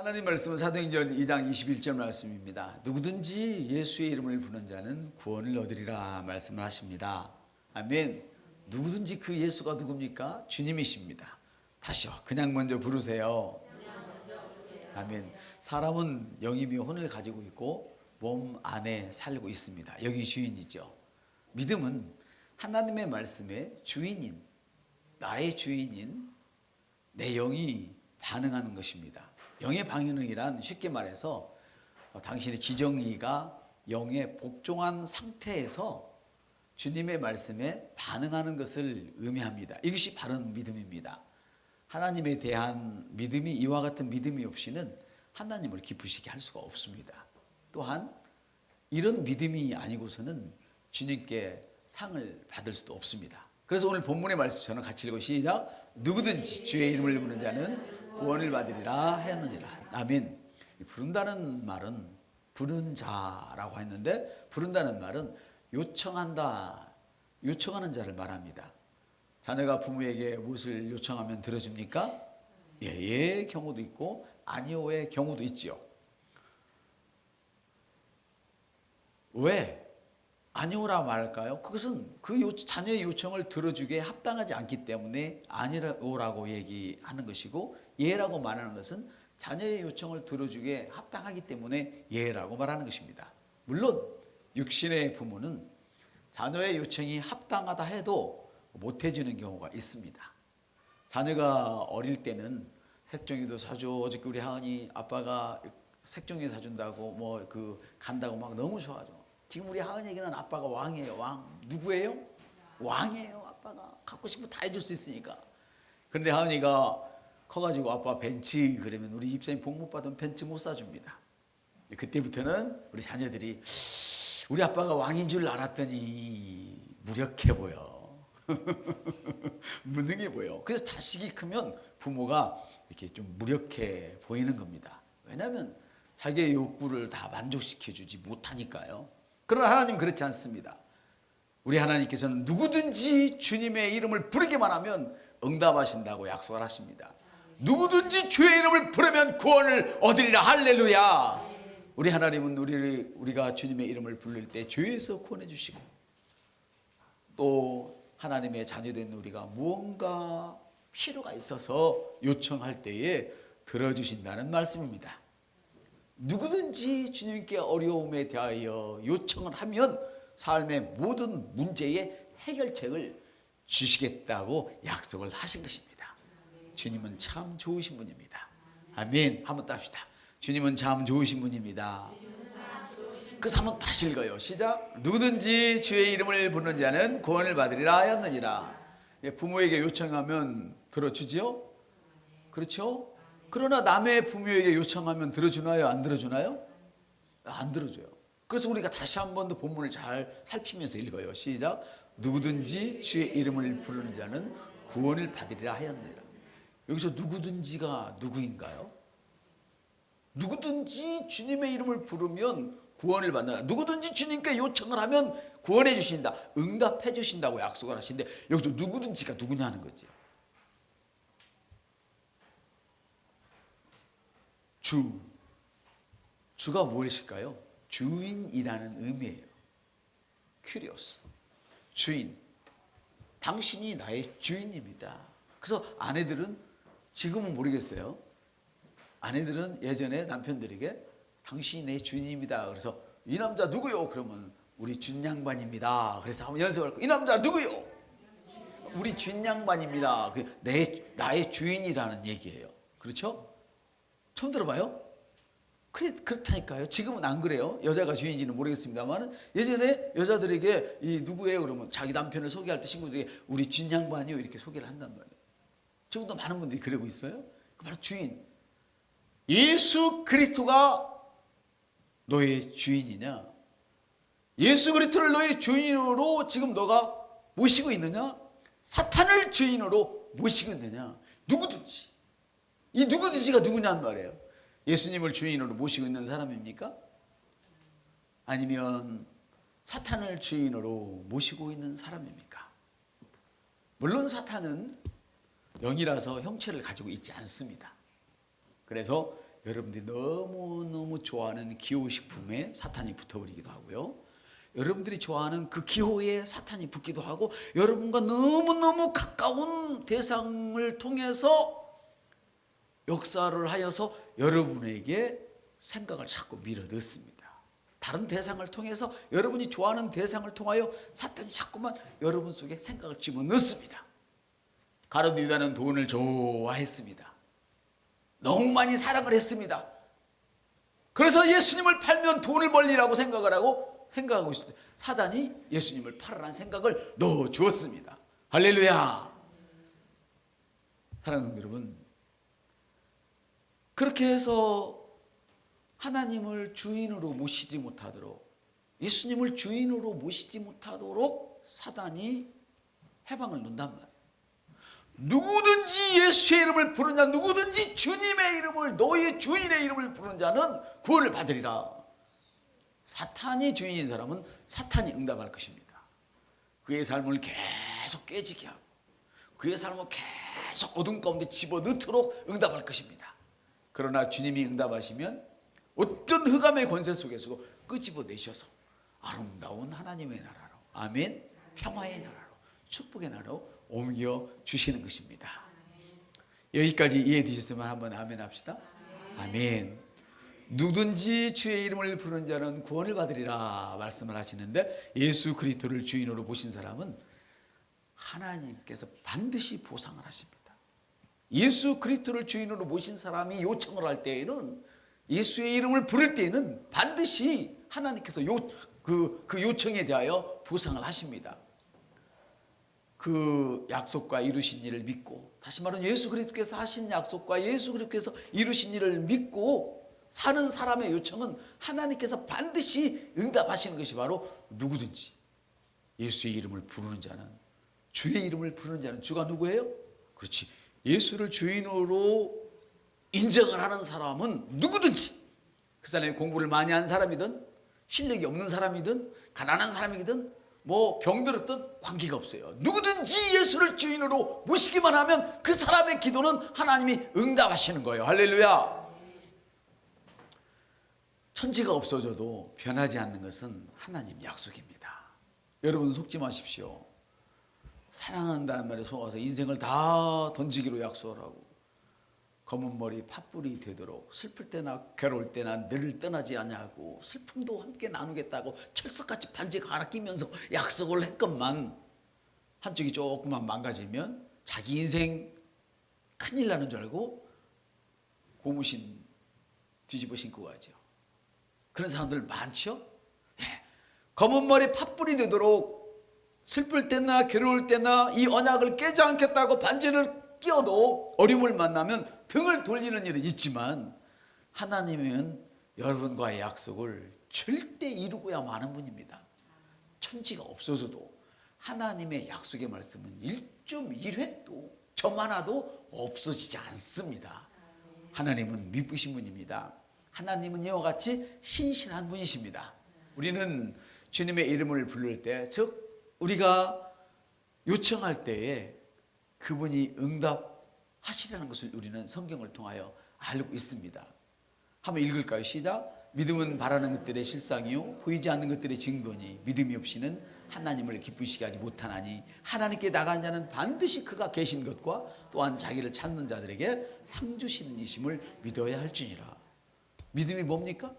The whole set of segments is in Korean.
하나님 말씀은 사도행전 2장 21절 말씀입니다. 누구든지 예수의 이름을 부르는 자는 구원을 얻으리라 말씀을 하십니다. 아멘. 누구든지 그 예수가 누굽니까? 주님이십니다. 다시요. 그냥 먼저 부르세요. 아멘. 사람은 영이며 혼을 가지고 있고 몸 안에 살고 있습니다. 여기 주인이죠. 믿음은 하나님의 말씀에 주인인 나의 주인인 내 영이 반응하는 것입니다. 영의 반응이란 쉽게 말해서 어, 당신의 지정의가 영에 복종한 상태에서 주님의 말씀에 반응하는 것을 의미합니다. 이것이 바른 믿음입니다. 하나님에 대한 믿음이 이와 같은 믿음이 없이는 하나님을 기쁘시게 할 수가 없습니다. 또한 이런 믿음이 아니고서는 주님께 상을 받을 수도 없습니다. 그래서 오늘 본문의 말씀 저는 같이 읽고 시작 누구든지 주의 이름을 부르는 자는 구원을 받으리라 하였느니라. 아멘. 이 부른다는 말은 부른 자라고 했는데 부른다는 말은 요청한다. 요청하는 자를 말합니다. 자녀가 부모에게 무엇을 요청하면 들어줍니까? 예의 경우도 있고 아니오의 경우도 있지요. 왜 아니오라 말할까요? 그것은 그 요, 자녀의 요청을 들어주기에 합당하지 않기 때문에 아니오라고 얘기하는 것이고 예라고 말하는 것은 자녀의 요청을 들어주기에 합당하기 때문에 예라고 말하는 것입니다. 물론 육신의 부모는 자녀의 요청이 합당하다 해도 못 해주는 경우가 있습니다. 자녀가 어릴 때는 색종이도 사줘. 어저께 우리 하은이 아빠가 색종이 사준다고 뭐 그 간다고 막 너무 좋아하죠. 지금 우리 하은이에게는 아빠가 왕이에요. 왕. 누구예요? 왕이에요. 아빠가 갖고 싶은 거 다 해줄 수 있으니까. 그런데 하은이가 커가지고 아빠 벤치 그러면 우리 입사님 복못 받으면 벤치 못 사줍니다. 그때부터는 우리 자녀들이 우리 아빠가 왕인 줄 알았더니 무력해 보여. 무능해 보여. 그래서 자식이 크면 부모가 이렇게 좀 무력해 보이는 겁니다. 왜냐하면 자기의 욕구를 다 만족시켜 주지 못하니까요. 그러나 하나님 그렇지 않습니다. 우리 하나님께서는 누구든지 주님의 이름을 부르기만 하면 응답하신다고 약속을 하십니다. 누구든지 주의 이름을 부르면 구원을 얻으리라 할렐루야. 우리 하나님은 우리를 우리가 주님의 이름을 부를 때 죄에서 구원해 주시고 또 하나님의 자녀된 우리가 무언가 필요가 있어서 요청할 때에 들어주신다는 말씀입니다. 누구든지 주님께 어려움에 대하여 요청을 하면 삶의 모든 문제의 해결책을 주시겠다고 약속을 하신 것입니다. 주님은 참 좋으신 분입니다. 아멘. 한번 따시다. 주님은 참 좋으신 분입니다. 그래서 한번 다시 읽어요. 시작. 누구든지 주의 이름을 부르는 자는 구원을 받으리라 하였느니라. 예, 부모에게 요청하면 들어주지요? 그렇죠? 그러나 남의 부모에게 요청하면 들어주나요? 안 들어주나요? 안 들어줘요. 그래서 우리가 다시 한 번 더 본문을 잘 살피면서 읽어요. 시작. 누구든지 주의 이름을 부르는 자는 구원을 받으리라 하였느니라. 여기서 누구든지가 누구인가요? 누구든지 주님의 이름을 부르면 구원을 받는다. 누구든지 주님께 요청을 하면 구원해 주신다. 응답해 주신다고 약속을 하시는데 여기서 누구든지가 누구냐는 거죠. 주. 주가 무엇일까요? 주인이라는 의미예요. 큐리오스. 주인. 당신이 나의 주인입니다. 그래서 아내들은 지금은 모르겠어요. 아내들은 예전에 남편들에게 당신이 내 주인입니다. 그래서 이 남자 누구요? 그러면 우리 준 양반입니다. 그래서 한번 연습할 거. 이 남자 누구요? 우리 준 양반입니다. 그내 나의 주인이라는 얘기예요. 그렇죠? 처음 들어봐요? 그래 그렇다니까요. 지금은 안 그래요. 여자가 주인인지는 모르겠습니다만은 예전에 여자들에게 이 누구예요? 그러면 자기 남편을 소개할 때 친구들에게 우리 준 양반이요 이렇게 소개를 한단 말이에요. 지금도 많은 분들이 그러고 있어요. 그 바로 주인. 예수 그리스도가 너의 주인이냐? 예수 그리스도를 너의 주인으로 지금 너가 모시고 있느냐? 사탄을 주인으로 모시고 있느냐? 누구든지. 이 누구든지가 누구냐는 말이에요. 예수님을 주인으로 모시고 있는 사람입니까? 아니면 사탄을 주인으로 모시고 있는 사람입니까? 물론 사탄은 영이라서 형체를 가지고 있지 않습니다. 그래서 여러분들이 너무너무 좋아하는 기호식품에 사탄이 붙어버리기도 하고요. 여러분들이 좋아하는 그 기호에 사탄이 붙기도 하고 여러분과 너무너무 가까운 대상을 통해서 역사를 하여서 여러분에게 생각을 자꾸 밀어 넣습니다. 다른 대상을 통해서 여러분이 좋아하는 대상을 통하여 사탄이 자꾸만 여러분 속에 생각을 집어 넣습니다. 가롯 유다는 돈을 좋아했습니다. 너무 많이 사랑을 했습니다. 그래서 예수님을 팔면 돈을 벌리라고 생각을 하고 생각하고 있을 때 사단이 예수님을 팔으라는 생각을 넣어 주었습니다. 할렐루야. 사랑하는 여러분, 그렇게 해서 하나님을 주인으로 모시지 못하도록 예수님을 주인으로 모시지 못하도록 사단이 해방을 놓는단 말이에요. 누구든지 예수의 이름을 부르는 자 누구든지 주님의 이름을 너의 주인의 이름을 부르는 자는 구원을 받으리라. 사탄이 주인인 사람은 사탄이 응답할 것입니다. 그의 삶을 계속 깨지게 하고 그의 삶을 계속 어둠 가운데 집어넣도록 응답할 것입니다. 그러나 주님이 응답하시면 어떤 흑암의 권세 속에서도 끄집어내셔서 아름다운 하나님의 나라로 아멘 평화의 나라로 축복의 나라로 옮겨 주시는 것입니다. 여기까지 이해되셨으면 한번 아멘 합시다. 아멘. 누든지 주의 이름을 부르는 자는 구원을 받으리라 말씀을 하시는데 예수 그리스도를 주인으로 보신 사람은 하나님께서 반드시 보상을 하십니다. 예수 그리스도를 주인으로 모신 사람이 요청을 할 때에는 예수의 이름을 부를 때에는 반드시 하나님께서 요, 그, 그 요청에 대하여 보상을 하십니다. 그 약속과 이루신 일을 믿고 다시 말하면 예수 그리스도께서 하신 약속과 예수 그리스도께서 이루신 일을 믿고 사는 사람의 요청은 하나님께서 반드시 응답하시는 것이 바로 누구든지 예수의 이름을 부르는 자는 주의 이름을 부르는 자는 주가 누구예요? 그렇지 예수를 주인으로 인정을 하는 사람은 누구든지 그 사람이 공부를 많이 한 사람이든 실력이 없는 사람이든 가난한 사람이든 뭐 병들었든 관계가 없어요. 누구든지 예수를 주인으로 모시기만 하면 그 사람의 기도는 하나님이 응답하시는 거예요. 할렐루야. 천지가 없어져도 변하지 않는 것은 하나님 약속입니다. 여러분 속지 마십시오. 사랑한다는 말에 속아서 인생을 다 던지기로 약속을 하고 검은 머리 팥불이 되도록 슬플 때나 괴로울 때나 늘 떠나지 않냐고 슬픔도 함께 나누겠다고 철석같이 반지 갈아 끼면서 약속을 했건만 한쪽이 조금만 망가지면 자기 인생 큰일 나는 줄 알고 고무신 뒤집어 신고 가죠. 그런 사람들 많죠? 예. 검은 머리 팥불이 되도록 슬플 때나 괴로울 때나 이 언약을 깨지 않겠다고 반지를 끼어도 어려움을 만나면 등을 돌리는 일은 있지만 하나님은 여러분과의 약속을 절대 이루고야 마는 분입니다. 천지가 없어서도 하나님의 약속의 말씀은 1.1획도 점 하나도 없어지지 않습니다. 하나님은 미쁘신 분입니다. 하나님은 이와 같이 신실한 분이십니다. 우리는 주님의 이름을 부를 때, 즉 우리가 요청할 때에 그분이 응답 하시라는 것을 우리는 성경을 통하여 알고 있습니다. 한번 읽을까요? 시작. 믿음은 바라는 것들의 실상이요 보이지 않는 것들의 증거니 믿음이 없이는 하나님을 기쁘시게 하지 못하나니 하나님께 나간 자는 반드시 그가 계신 것과 또한 자기를 찾는 자들에게 상 주시는 이심을 믿어야 할지니라. 믿음이 뭡니까?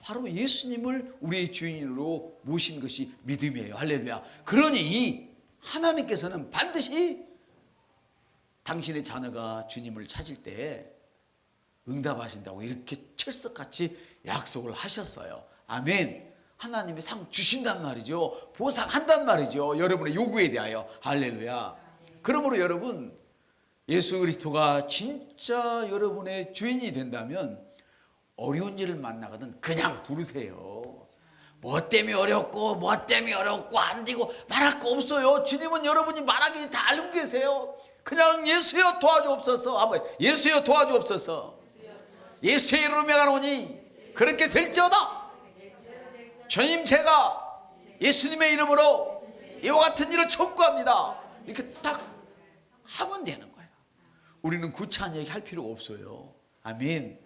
바로 예수님을 우리의 주인으로 모신 것이 믿음이에요. 할렐루야. 그러니 하나님께서는 반드시 당신의 자녀가 주님을 찾을 때 응답하신다고 이렇게 철석같이 약속을 하셨어요. 아멘. 하나님이 상 주신단 말이죠. 보상한단 말이죠. 여러분의 요구에 대하여. 할렐루야. 그러므로 여러분, 예수 그리스도가 진짜 여러분의 주인이 된다면 어려운 일을 만나거든 그냥 부르세요. 뭐 때문에 어렵고 뭐 때문에 어렵고 안 되고 말할 거 없어요. 주님은 여러분이 말하기 다 알고 계세요. 그냥 예수여 도와주옵소서. 한번 예수여 도와주옵소서. 예수의 이름으로 명하노니 그렇게 될지어다. 주님 제가 예수님의 이름으로 이와 같은 일을 청구합니다. 이렇게 딱 하면 되는 거예요. 우리는 구차한 얘기 할 필요가 없어요. 아멘.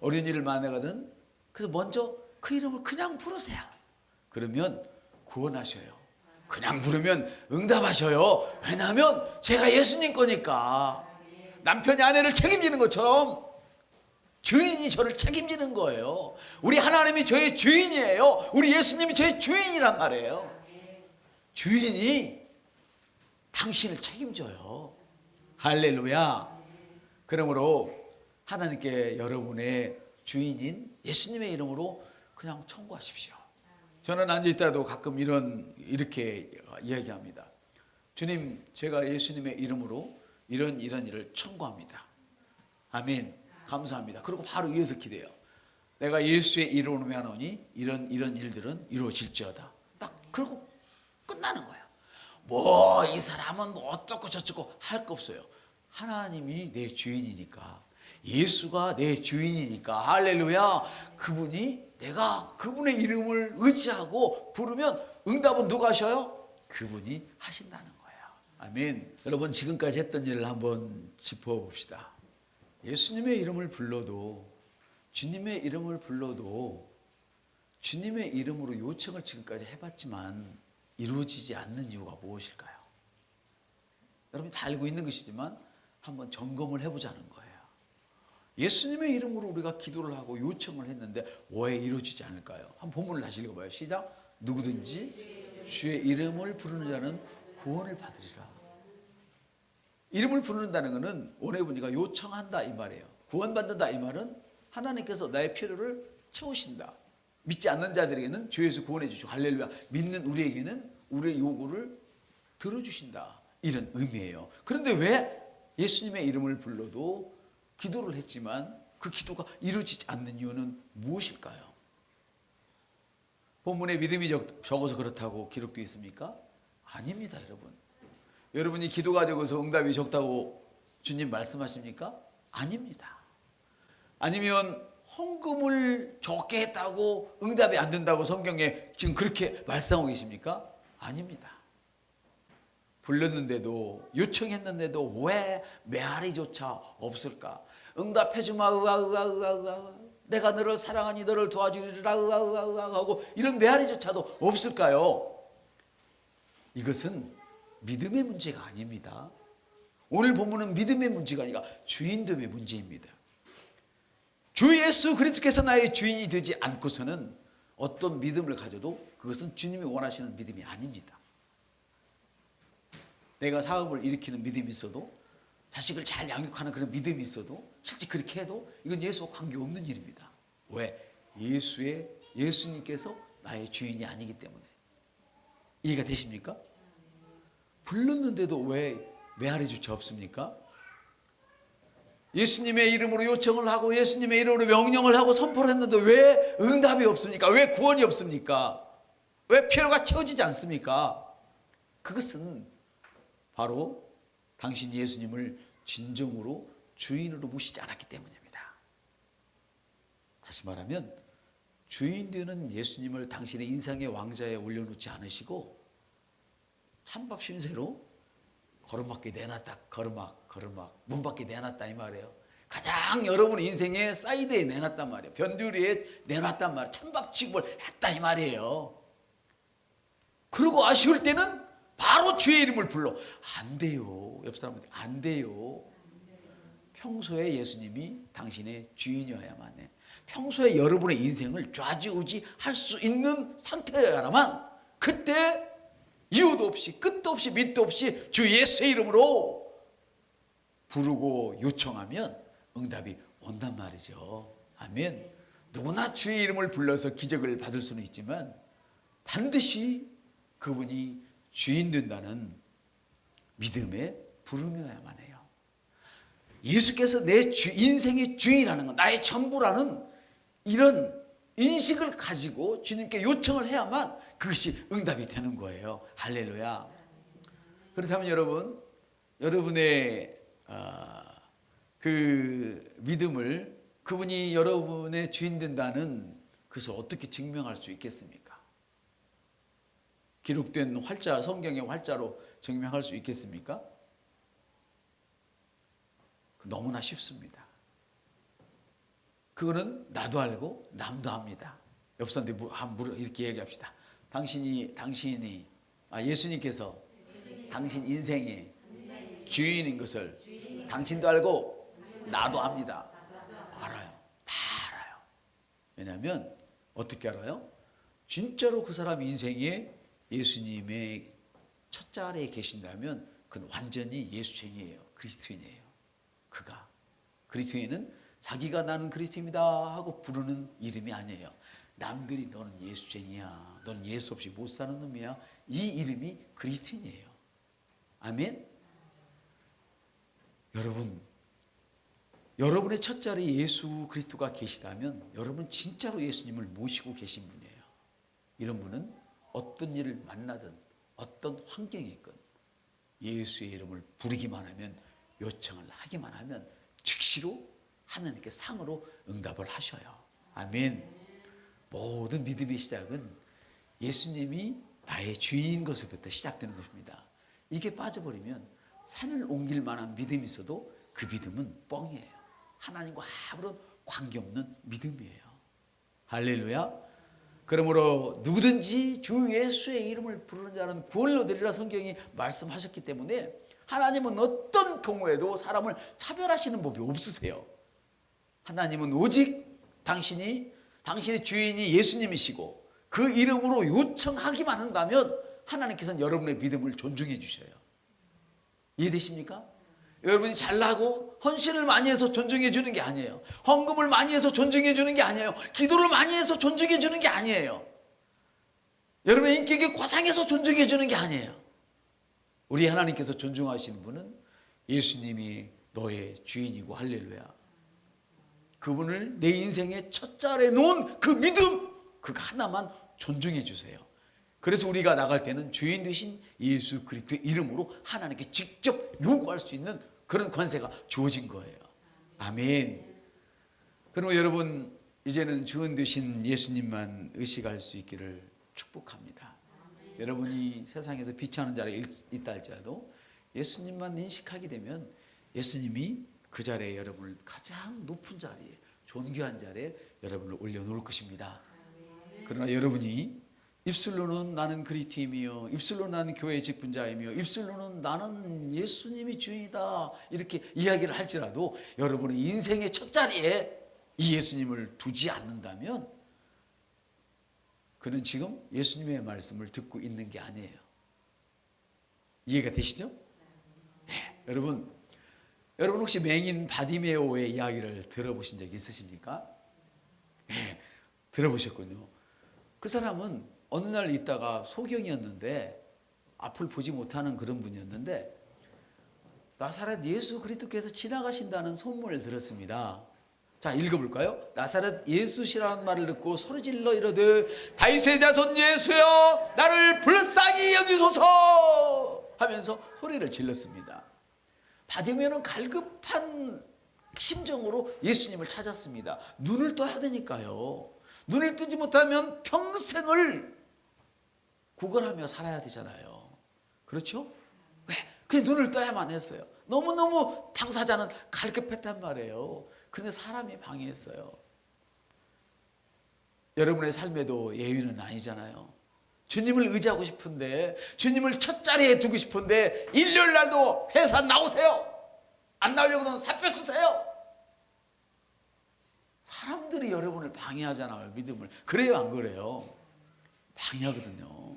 어린이를 만나거든. 그래서 먼저 그 이름을 그냥 부르세요. 그러면 구원하셔요. 그냥 부르면 응답하셔요. 왜냐하면 제가 예수님 거니까. 남편이 아내를 책임지는 것처럼 주인이 저를 책임지는 거예요. 우리 하나님이 저의 주인이에요. 우리 예수님이 저의 주인이란 말이에요. 주인이 당신을 책임져요. 할렐루야. 그러므로 하나님께 여러분의 주인인 예수님의 이름으로 그냥 청구하십시오. 저는 앉아 있다도 가끔 이런 이렇게 이야기합니다. 주님, 제가 예수님의 이름으로 이런 이런 일을 청구합니다. 아멘. 감사합니다. 그리고 바로 이어서 기대요. 내가 예수의 이름으로 명하노니 이런 이런 일들은 이루어질지어다. 딱 그리고 끝나는 거야. 뭐 이 사람은 뭐 어떻고 저쩌고 할 거 없어요. 하나님이 내 주인이니까 예수가 내 주인이니까 할렐루야. 그분이 내가 그분의 이름을 의지하고 부르면 응답은 누가 하셔요? 그분이 하신다는 거예요. 아멘. 여러분 지금까지 했던 일을 한번 짚어봅시다. 예수님의 이름을 불러도 주님의 이름을 불러도 주님의 이름으로 요청을 지금까지 해봤지만 이루어지지 않는 이유가 무엇일까요? 여러분이 다 알고 있는 것이지만 한번 점검을 해보자는 거예요. 예수님의 이름으로 우리가 기도를 하고 요청을 했는데 왜 이루어지지 않을까요? 한번 본문을 다시 읽어봐요. 시작. 누구든지 주의 이름을 부르는 자는 구원을 받으리라. 이름을 부른다는 것은 오해분이가 요청한다 이 말이에요. 구원받는다 이 말은 하나님께서 나의 필요를 채우신다. 믿지 않는 자들에게는 죄에서 구원해 주시고 할렐루야. 믿는 우리에게는 우리의 요구를 들어주신다. 이런 의미예요. 그런데 왜 예수님의 이름을 불러도 기도를 했지만 그 기도가 이루어지지 않는 이유는 무엇일까요? 본문에 믿음이 적- 적어서 그렇다고 기록되어 있습니까? 아닙니다, 여러분. 여러분이 기도가 적어서 응답이 적다고 주님 말씀하십니까? 아닙니다. 아니면 헌금을 적게 했다고 응답이 안 된다고 성경에 지금 그렇게 말씀하고 계십니까? 아닙니다. 불렀는데도 요청했는데도 왜 메아리조차 없을까? 응답해 주마 으아 으아 으아 으아 내가 너를 사랑하니 너를 도와주리라 으아 으아 으아 하고 이런 메아리조차도 없을까요? 이것은 믿음의 문제가 아닙니다. 오늘 본문은 믿음의 문제가 아니라 주인됨의 문제입니다. 주 예수 그리스도께서 나의 주인이 되지 않고서는 어떤 믿음을 가져도 그것은 주님이 원하시는 믿음이 아닙니다. 내가 사업을 일으키는 믿음이 있어도 자식을 잘 양육하는 그런 믿음이 있어도 실제 그렇게 해도 이건 예수와 관계없는 일입니다. 왜? 예수의 예수님께서 나의 주인이 아니기 때문에. 이해가 되십니까? 불렀는데도 왜 메아리 조차 없습니까? 예수님의 이름으로 요청을 하고 예수님의 이름으로 명령을 하고 선포를 했는데 왜 응답이 없습니까? 왜 구원이 없습니까? 왜 필요가 채워지지 않습니까? 그것은 바로 당신 예수님을 진정으로 주인으로 모시지 않았기 때문입니다. 다시 말하면 주인 되는 예수님을 당신의 인생의 왕자에 올려놓지 않으시고 찬밥 신세로 걸음밖에 내놨다 걸음막 걸음막 문 밖에 내놨다 이 말이에요. 가장 여러분 인생의 사이드에 내놨단 말이에요. 변두리에 내놨단 말이에요. 찬밥 취급을 했다 이 말이에요. 그리고 아쉬울 때는 바로 주의 이름을 불러. 안 돼요. 옆 사람한테 안 돼요. 평소에 예수님이 당신의 주인이어야만 해. 평소에 여러분의 인생을 좌지우지 할 수 있는 상태여야만 그때 이유도 없이 끝도 없이 밑도 없이 주 예수의 이름으로 부르고 요청하면 응답이 온단 말이죠. 아멘. 누구나 주의 이름을 불러서 기적을 받을 수는 있지만 반드시 그분이 주인 된다는 믿음에 부르며야만 해요. 예수께서 내 주, 인생의 주인이라는 건 나의 전부라는 이런 인식을 가지고 주님께 요청을 해야만 그것이 응답이 되는 거예요. 할렐루야. 그렇다면 여러분, 여러분의 아, 그 믿음을 그분이 여러분의 주인 된다는 그것을 어떻게 증명할 수 있겠습니까? 기록된 활자, 성경의 활자로 증명할 수 있겠습니까? 너무나 쉽습니다. 그거는 나도 알고 남도 합니다. 옆 사람한테 물- 한 물어 이렇게 얘기합시다. 당신이 당신이 아 예수님께서 당신 인생의 주인인 것을 당신도 알고 나도 압니다. 알아요. 다 알아요. 왜냐하면 어떻게 알아요? 진짜로 그 사람 인생에 예수님의 첫 자리에 계신다면 그는 완전히 예수쟁이에요. 그리스도인이에요. 그가 그리스도인은 자기가 나는 그리스도입니다 하고 부르는 이름이 아니에요. 남들이 너는 예수쟁이야. 너는 예수 없이 못 사는 놈이야. 이 이름이 그리스도인이에요. 아멘. 여러분 여러분의 첫 자리에 예수 그리스도가 계시다면 여러분 진짜로 예수님을 모시고 계신 분이에요. 이런 분은 어떤 일을 만나든 어떤 환경에 있건 예수의 이름을 부르기만 하면 요청을 하기만 하면 즉시로 하나님께 상으로 응답을 하셔요. 아멘. 모든 믿음의 시작은 예수님이 나의 주인 것부터 시작되는 것입니다. 이게 빠져버리면 산을 옮길 만한 믿음이 있어도 그 믿음은 뻥이에요. 하나님과 아무런 관계없는 믿음이에요. 할렐루야. 그러므로 누구든지 주 예수의 이름을 부르는 자는 구원을 얻으리라 성경이 말씀하셨기 때문에 하나님은 어떤 경우에도 사람을 차별하시는 법이 없으세요. 하나님은 오직 당신이 당신의 주인이 예수님이시고 그 이름으로 요청하기만 한다면 하나님께서는 여러분의 믿음을 존중해 주셔요. 이해되십니까? 여러분이 잘나고 헌신을 많이 해서 존중해 주는 게 아니에요. 헌금을 많이 해서 존중해 주는 게 아니에요. 기도를 많이 해서 존중해 주는 게 아니에요. 여러분의 인격이 과상해서 존중해 주는 게 아니에요. 우리 하나님께서 존중하시는 분은 예수님이 너의 주인이고 할렐루야. 그분을 내 인생의 첫 자리에 놓은 그 믿음 그거 하나만 존중해 주세요. 그래서 우리가 나갈 때는 주인 되신 예수 그리스도의 이름으로 하나님께 직접 요구할 수 있는 그런 권세가 주어진 거예요. 아멘. 그리고 여러분 이제는 주인 되신 예수님만 의식할 수 있기를 축복합니다. 여러분이 세상에서 비치하는 자리에 있다 할지라도 예수님만 인식하게 되면 예수님이 그 자리에 여러분을 가장 높은 자리에 존귀한 자리에 여러분을 올려놓을 것입니다. 그러나 여러분이 입술로는 나는 그리스도이며 입술로 나는 교회 직분자이며 입술로는 나는 예수님이 주인이다 이렇게 이야기를 할지라도 여러분의 인생의 첫 자리에 이 예수님을 두지 않는다면 그는 지금 예수님의 말씀을 듣고 있는 게 아니에요. 이해가 되시죠? 네, 여러분, 여러분 혹시 맹인 바디메오의 이야기를 들어보신 적 있으십니까? 네, 들어보셨군요. 그 사람은 어느 날 있다가 소경이었는데 앞을 보지 못하는 그런 분이었는데 나사렛 예수 그리스도께서 지나가신다는 소문을 들었습니다. 자 읽어볼까요? 나사렛 예수시라는 말을 듣고 소리질러 이르되 다윗의 자손 예수여 나를 불쌍히 여기소서 하면서 소리를 질렀습니다. 바디메오는 갈급한 심정으로 예수님을 찾았습니다. 눈을 떠야 되니까요. 눈을 뜨지 못하면 평생을 구걸하며 살아야 되잖아요. 그렇죠? 왜? 그 눈을 떠야만 했어요. 너무너무 당사자는 갈급했단 말이에요. 근데 사람이 방해했어요. 여러분의 삶에도 예외는 아니잖아요. 주님을 의지하고 싶은데, 주님을 첫 자리에 두고 싶은데, 일요일 날도 회사 나오세요. 안 나오려고는 사표 쓰세요. 사람들이 여러분을 방해하잖아요, 믿음을. 그래요, 안 그래요? 방해하거든요.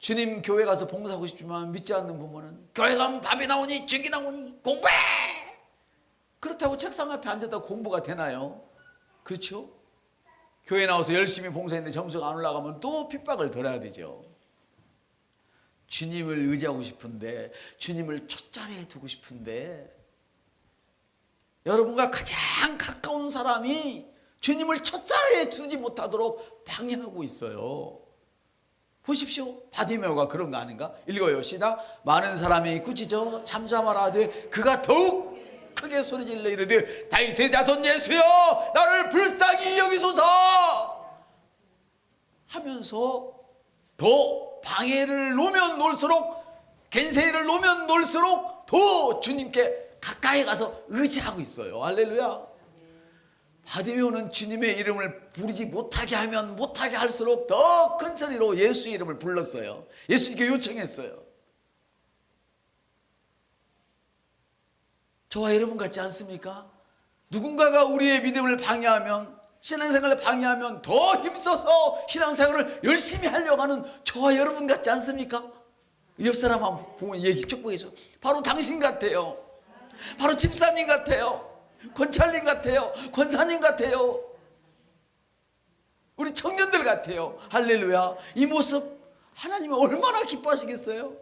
주님 교회 가서 봉사하고 싶지만 믿지 않는 부모는 교회 가면 밥이 나오니 죽이 나오니 공부해! 그렇다고 책상 앞에 앉았다 공부가 되나요? 그렇죠? 교회 나와서 열심히 봉사했는데 점수가 안 올라가면 또 핍박을 들어야 되죠. 주님을 의지하고 싶은데 주님을 첫 자리에 두고 싶은데 여러분과 가장 가까운 사람이 주님을 첫 자리에 두지 못하도록 방해하고 있어요. 보십시오. 바디메오가 그런 거 아닌가? 읽어요. 시작. 많은 사람이 꾸짖어 잠잠하라 하되 그가 더욱 크게 소리질러 이르되 다윗의 자손 예수여 나를 불쌍히 여기소서 하면서 더 방해를 놓으면 놓을수록 겐세이를 놓으면 놓을수록 더 주님께 가까이 가서 의지하고 있어요. 할렐루야. 바디메오는 주님의 이름을 부르지 못하게 하면 못하게 할수록 더 큰 소리로 예수의 이름을 불렀어요. 예수님께 요청했어요. 저와 여러분 같지 않습니까? 누군가가 우리의 믿음을 방해하면 신앙생활을 방해하면 더 힘써서 신앙생활을 열심히 하려고 하는 저와 여러분 같지 않습니까? 옆 사람 한번 보면 얘기 축복해줘. 바로 당신 같아요. 바로 집사님 같아요. 권찰님 같아요. 권사님 같아요. 우리 청년들 같아요. 할렐루야. 이 모습 하나님이 얼마나 기뻐하시겠어요?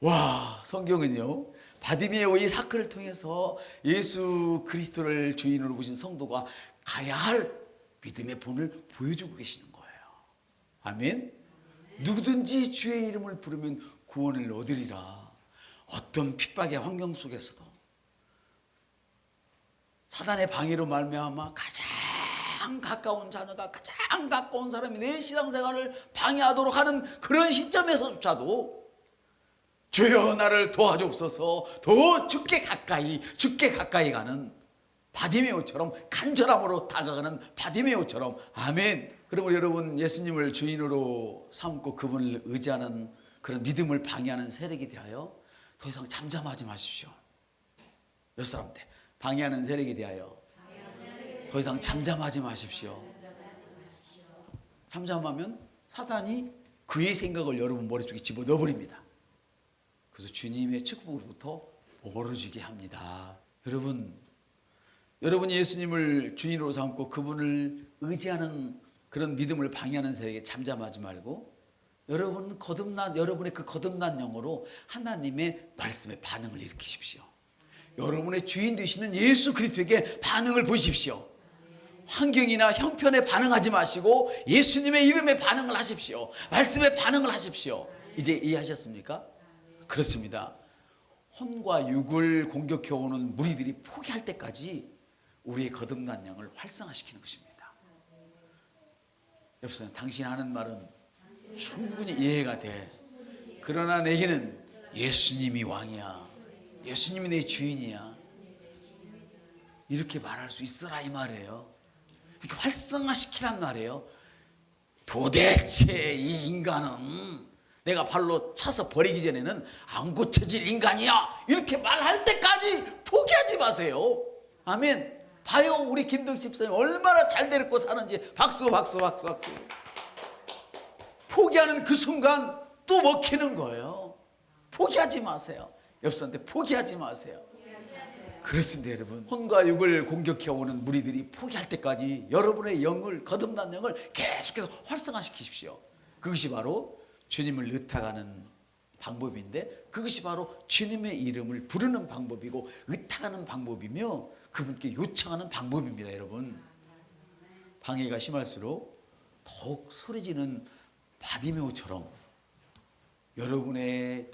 와, 성경은요. 바디메오 이 사건을 통해서 예수 그리스도를 주인으로 모신 성도가 가야 할 믿음의 본을 보여주고 계시는 거예요. 아멘. 누구든지 주의 이름을 부르면 구원을 얻으리라. 어떤 핍박의 환경 속에서도 사단의 방해로 말미암아 가장 가까운 자녀가 가장 가까운 사람이 내 신앙생활을 방해하도록 하는 그런 시점에서조차도 주여 나를 도와주옵소서 더 죽게 가까이 죽게 가까이 가는 바디메오처럼 간절함으로 다가가는 바디메오처럼 아멘. 그러면 여러분 예수님을 주인으로 삼고 그분을 의지하는 그런 믿음을 방해하는 세력이 대하여 더 이상 잠잠하지 마십시오. 몇 사람들 방해하는 세력에 대하여 더 이상 잠잠하지 마십시오 잠잠하면 사단이 그의 생각을 여러분 머릿속에 집어넣어버립니다 그래서 주님의 축복으로부터 멀어지게 합니다. 여러분, 여러분이 예수님을 주인으로 삼고 그분을 의지하는 그런 믿음을 방해하는 세력에 잠잠하지 말고 여러분 거듭난 여러분의 그 거듭난 영으로 하나님의 말씀에 반응을 일으키십시오. 여러분의 주인 되시는 예수 그리스도에게 반응을 보십시오. 환경이나 형편에 반응하지 마시고 예수님의 이름에 반응을 하십시오. 말씀에 반응을 하십시오. 이제 이해하셨습니까? 그렇습니다. 혼과 육을 공격해 오는 무리들이 포기할 때까지 우리의 거듭난 영을 활성화시키는 것입니다. 여보세요. 당신 하는 말은 충분히 이해가 돼. 그러나 내게는 예수님이 왕이야. 예수님이 내 주인이야. 이렇게 말할 수 있어라 이 말이에요. 이렇게 활성화시키란 말이에요. 도대체 이 인간은 내가 발로 차서 버리기 전에는 안 고쳐질 인간이야. 이렇게 말할 때까지 포기하지 마세요. 아멘. 봐요. 우리 김덕 집사님 얼마나 잘 데리고 사는지 박수, 박수, 박수, 박수. 포기하는 그 순간 또 먹히는 거예요. 포기하지 마세요. 옆선한테 포기하지 마세요. 그렇습니다, 여러분. 혼과 육을 공격해 오는 무리들이 포기할 때까지 여러분의 영을 거듭난 영을 계속해서 활성화시키십시오. 그것이 바로 주님을 의탁하는 방법인데 그것이 바로 주님의 이름을 부르는 방법이고 의탁하는 방법이며 그분께 요청하는 방법입니다, 여러분. 방해가 심할수록 더욱 소리지는 바디메오처럼 여러분의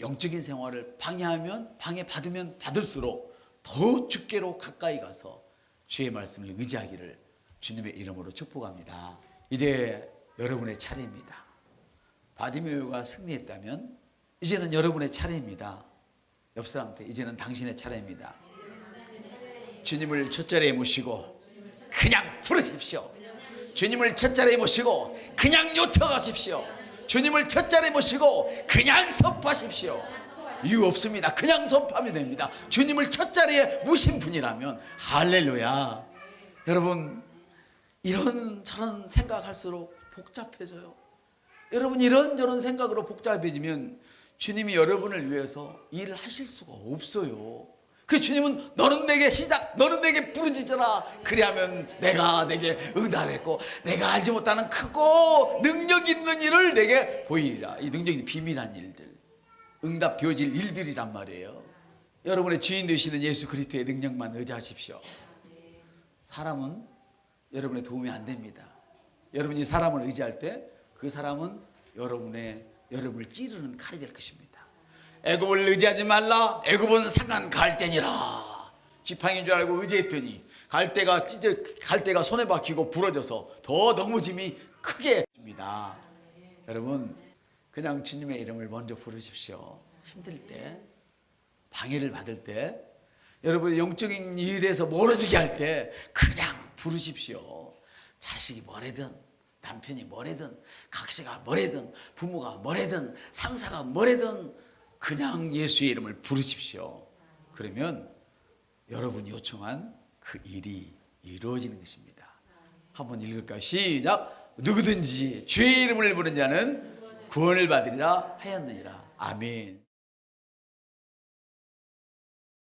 영적인 생활을 방해하면 방해받으면 받을수록 더 주께로 가까이 가서 주의 말씀을 의지하기를 주님의 이름으로 축복합니다. 이제 여러분의 차례입니다. 바디메오가 승리했다면 이제는 여러분의 차례입니다. 옆 사람한테 이제는 당신의 차례입니다. 주님을 첫 자리에 모시고 그냥 부르십시오. 주님을 첫 자리에 모시고 그냥 요청하십시오. 주님을 첫 자리에 모시고 그냥 선포하십시오. 이유 없습니다. 그냥 선포하면 됩니다. 주님을 첫 자리에 모신 분이라면 할렐루야. 여러분 이런 저런 생각할수록 복잡해져요. 여러분 이런저런 생각으로 복잡해지면 주님이 여러분을 위해서 일을 하실 수가 없어요. 그 주님은 너는 내게 시작, 너는 내게 부르짖어라. 그리하면 내가 내게 응답했고 내가 알지 못하는 크고 능력 있는 일을 내게 보이리라. 이 능력이 비밀한 일들, 응답 되어질 일들이란 말이에요. 여러분의 주인 되시는 예수 그리스도의 능력만 의지하십시오. 사람은 여러분의 도움이 안 됩니다. 여러분이 사람을 의지할 때 그 사람은 여러분의 여러분을 찌르는 칼이 될 것입니다. 애굽을 의지하지 말라. 애굽은 상한 갈대니라. 지팡이인 줄 알고 의지했더니 갈대가 찢어 갈대가 손에 박히고 부러져서 더 넘어짐이 크게 했습니다. 여러분 그냥 주님의 이름을 먼저 부르십시오. 힘들 때 방해를 받을 때 여러분 영적인 일에서 멀어지게 할 때 그냥 부르십시오. 자식이 뭐래든 남편이 뭐래든 각시가 뭐래든 부모가 뭐래든 상사가 뭐래든 그냥 예수의 이름을 부르십시오. 그러면 여러분이 요청한 그 일이 이루어지는 것입니다. 한번 읽을까요? 시작. 누구든지 주의 이름을 부른 자는 구원을 받으리라 하였느니라. 아멘.